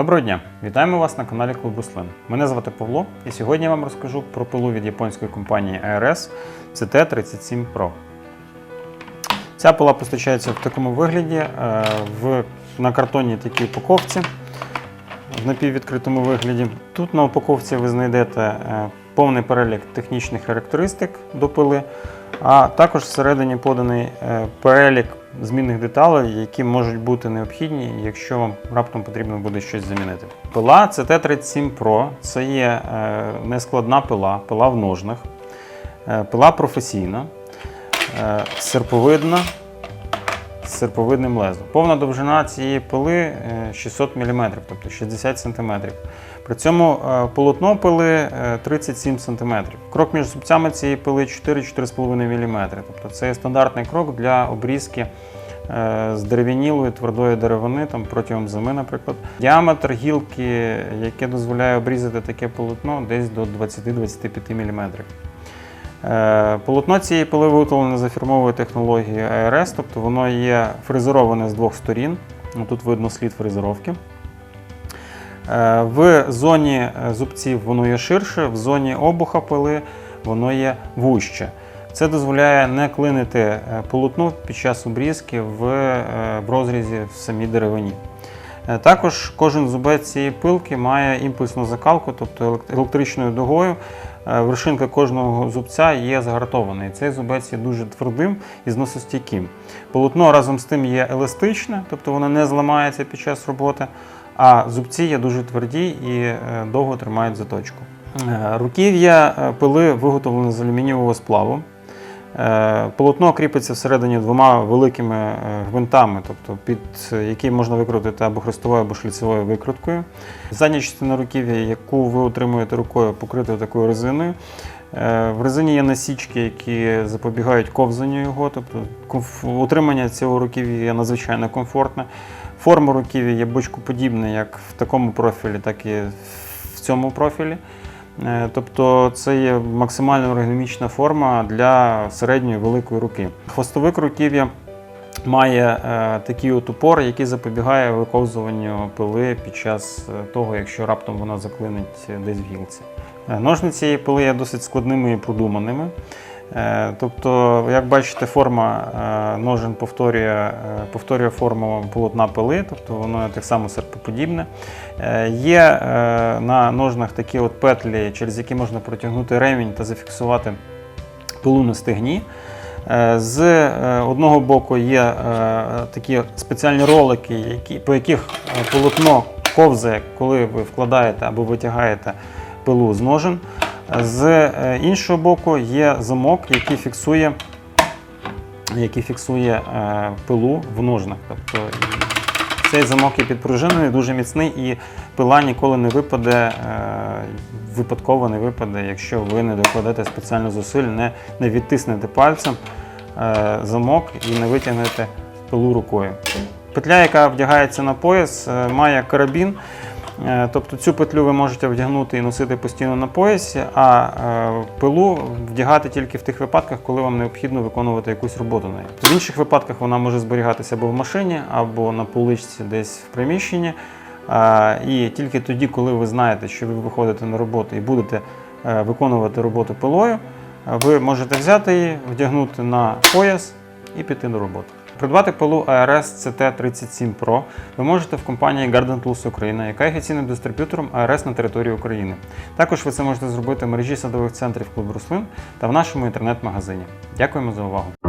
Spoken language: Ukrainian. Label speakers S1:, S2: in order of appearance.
S1: Доброго дня! Вітаємо вас на каналі Клуб Руслин. Мене звати Павло, і сьогодні я вам розкажу про пилу від японської компанії ARS CT37 Pro. Ця пила постачається в такому вигляді е, в, на картонній такій упаковці в напіввідкритому вигляді. Тут на упаковці ви знайдете е, повний перелік технічних характеристик до пили, а також всередині поданий е, перелік змінних деталей, які можуть бути необхідні, якщо вам раптом потрібно буде щось замінити. Пила CT37 Pro це є е, нескладна пила, пила в ножнах, е, пила професійна, серповидна з серповидним лезом. Повна довжина цієї пили е, 600 мм, тобто 60 см. При цьому е, полотно пили е, 37 см. Крок між зубцями цієї пили 4-4,5 мм. Тобто це стандартний крок для обрізки е, з дерев'янілої твердої деревини там, протягом зими, наприклад. Діаметр гілки, яке дозволяє обрізати таке полотно, десь до 20-25 мм. Е, Полотно цієї пили виготовлене за фірмовою технологією ARS, тобто воно є фрезероване з двох сторін. Тут видно слід фрезеровки. Е, В зоні е, зубців воно є ширше, в зоні обуха пили воно є вужче. Це дозволяє не клинити полотно під час обрізки в розрізі в самій деревині. Е, Також кожен зубець цієї пилки має імпульсну закалку, тобто електричною дугою. Е, Вершинка кожного зубця є загартована. І цей зубець є дуже твердим і зносостійким. Полотно разом з тим є еластичне, тобто воно не зламається під час роботи, а зубці є дуже тверді і е, довго тримають заточку. Руків'я пили виготовлене з алюмінієвого сплаву. Е, Полотно кріпиться всередині двома великими е, гвинтами, тобто під е, які можна викрутити або хрестовою, або шліцевою викруткою. Задня частина руків'я, яку ви отримуєте рукою, покрита такою резиною. В резині є насічки, які запобігають ковзанню його, тобто утримання цього руків'я є надзвичайно комфортне. Форма руків'я є бочкоподібна як в такому профілі, так і в цьому профілі. Е, Тобто це є максимально ергономічна форма для середньої великої руки. Хвостовик руків'я має е, такий от упор, який запобігає виковзуванню пили під час е, того, якщо раптом вона заклинить десь в гілці. Ножниці пили є досить складними і продуманими. Е, Тобто, як бачите, форма е, ножен повторює, е, повторює форму полотна пили, тобто воно так само серпоподібне. Є на ножнах такі от петлі, через які можна протягнути ремінь та зафіксувати пилу на стегні. З одного боку є такі спеціальні ролики, по яких полотно ковзає, коли ви вкладаєте або витягаєте пилу з ножен. З е, іншого боку є замок, який фіксує, який фіксує е, пилу в ножнах. Тобто цей замок є підпружинений, дуже міцний, і пила ніколи не випаде, е, випадково не випаде, якщо ви не докладете спеціально зусиль, не, не відтиснете пальцем замок і не витягнете пилу рукою. Петля, яка вдягається на пояс, має карабін. Е, Тобто цю петлю ви можете вдягнути і носити постійно на поясі, а е, пилу вдягати тільки в тих випадках, коли вам необхідно виконувати якусь роботу нею. В інших випадках вона може зберігатися або в машині, або на поличці десь в приміщенні. Е, І тільки тоді, коли ви знаєте, що ви виходите на роботу і будете виконувати роботу пилою, ви можете взяти її, вдягнути на пояс і піти до роботи. Придбати пилу ARS CT37 Pro ви можете в компанії Garden Tools Україна, яка є офіційним дистриб'ютором ARS на території України. Також ви це можете зробити в мережі садових центрів Клуб Руслин та в нашому інтернет-магазині. Дякуємо за увагу!